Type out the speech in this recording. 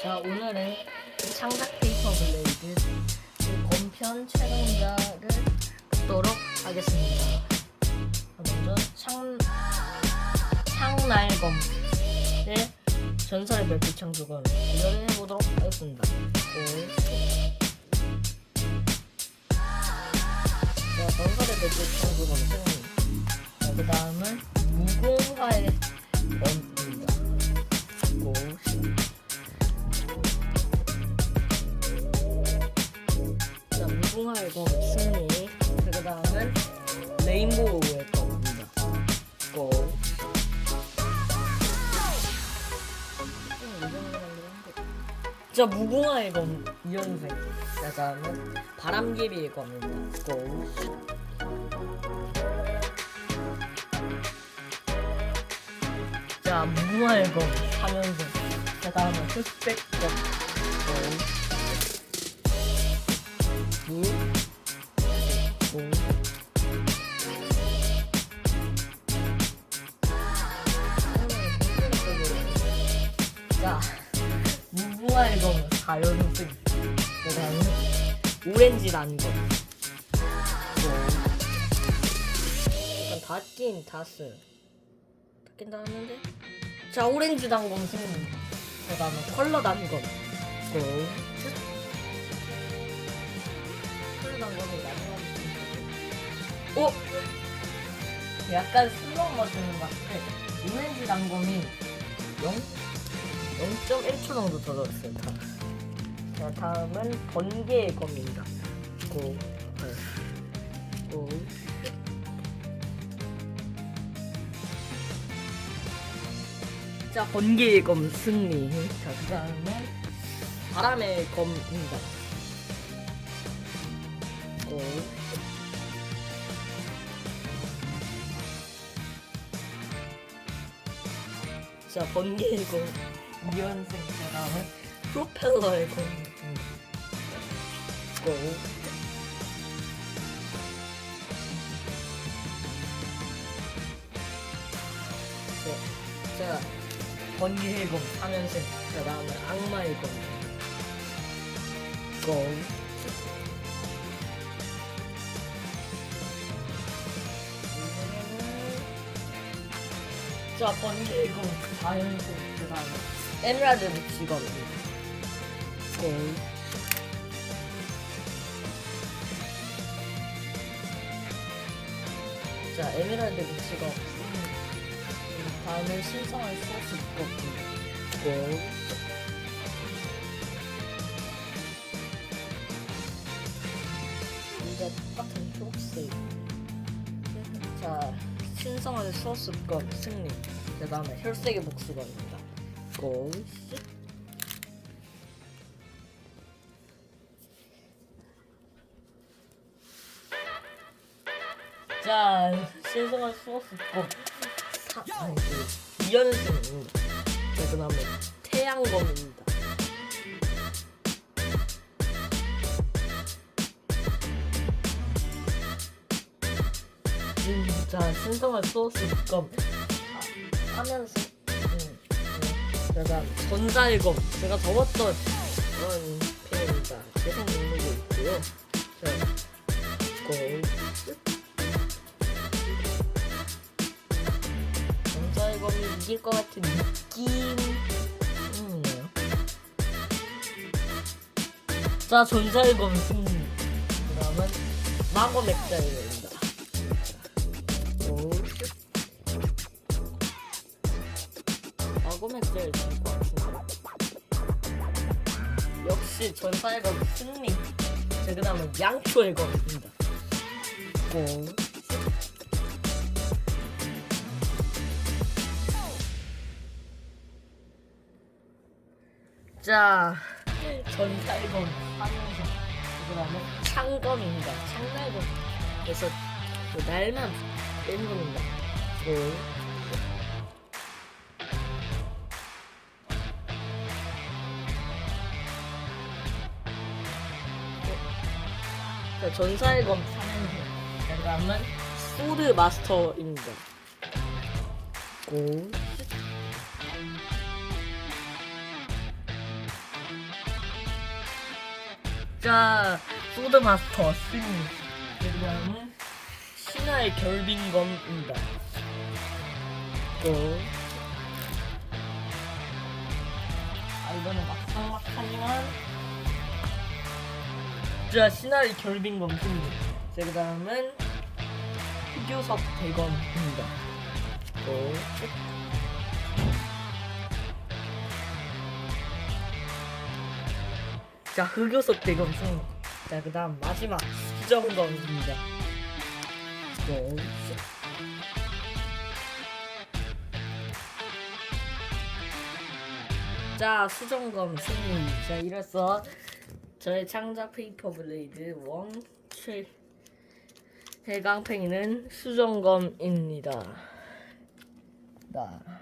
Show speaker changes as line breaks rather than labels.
자 오늘은 창작 페이퍼 블레이드 그 본편 최강자를 뽑도록 하겠습니다. 먼저 창 창날검의 전설의 별빛 창조검 이거를 해보도록 하겠습니다. 오. 자 전설의 승리. 자, 그 다음은 무공화의 검 검 승리. 그 다음은 레인보우의 검입니다. 고. 자, 무궁화의 검 2연생. 자, 다음은 바람개비의 검입니다. 고. 자, 무궁화의 검 3연생. 자, 다음은 흑백 검. 고. 무. 고. 자, 무궁화의 검 4연승. 그 다음에 오렌지 낀, 다 쓴. 다 낀다 하는데? 자, 오렌지 단검 승리. 그 다음에 컬러 단검. 고. 단검이 나중에 어? 약간 슬로우 모션인 것 같아. 오렌지 단검이 0? 0.1초 정도 더 넣었어요. 다. 자, 다음은 번개의 검입니다. 고. 네. 고. 자, 번개의 검 승리. 자, 그 다음에 바람의 검입니다. 고. 자, 번개의 검 2연승. 그 다음에 프로펠러의 검. 음. 고. 자, 자, 번개의 검 3연승. 그 다음에 악마의 검. 고. 자, 번개의 검 4연승. 그 다음에 에메랄드 직업입니다. 고. 자, 에메랄드 직업. 다음에 신성한 소스 있고. 고. 이 신성한 소스권 승리. 그 다음에 혈색의 복수건입니다. 고. 자, 신성한 소스권. 사, 아니, 그, 이연승입니다. 그 다음에 태양검입니다. 음, 자, 신성한 소스검. 하면서 음, 음. 제가 전자일검 제가 접었던 그런 펜입니다. 계속 누르고 있고요. 자, 고 전자일검이 이길 것 같은 느낌이네요. 자, 전자일검 승리. 그다음은 마법 맥자일입 니다. 고 마고맥 제일 좋을 것 같은데. 역시 전사의 검 승리. 자, 그 다음은 양초의 검입니다. 고 자, 전사의 검 3연승 그 다음에 창검입니다. 창날검. 그래서 그 날만 겁니다 고 자, 전사의 검 3연승. 그 다음은 소드 마스터입니다. 고. 자, 소드 마스터 승리. 그 다음은 신화의 결빙검입니다. 또. 아, 이거는 막상 막하지만. 자, 신화의 결빙검 승리. 자, 그 다음은 흑요석 대검입니다. 또. 자, 흑요석 대검 승리. 자, 그 다음 마지막 수정검입니다. 또. 자, 수정검 승리. 자, 이래서 저의 창작 페이퍼 블레이드 원최 해강팽이는 수정검입니다. 나.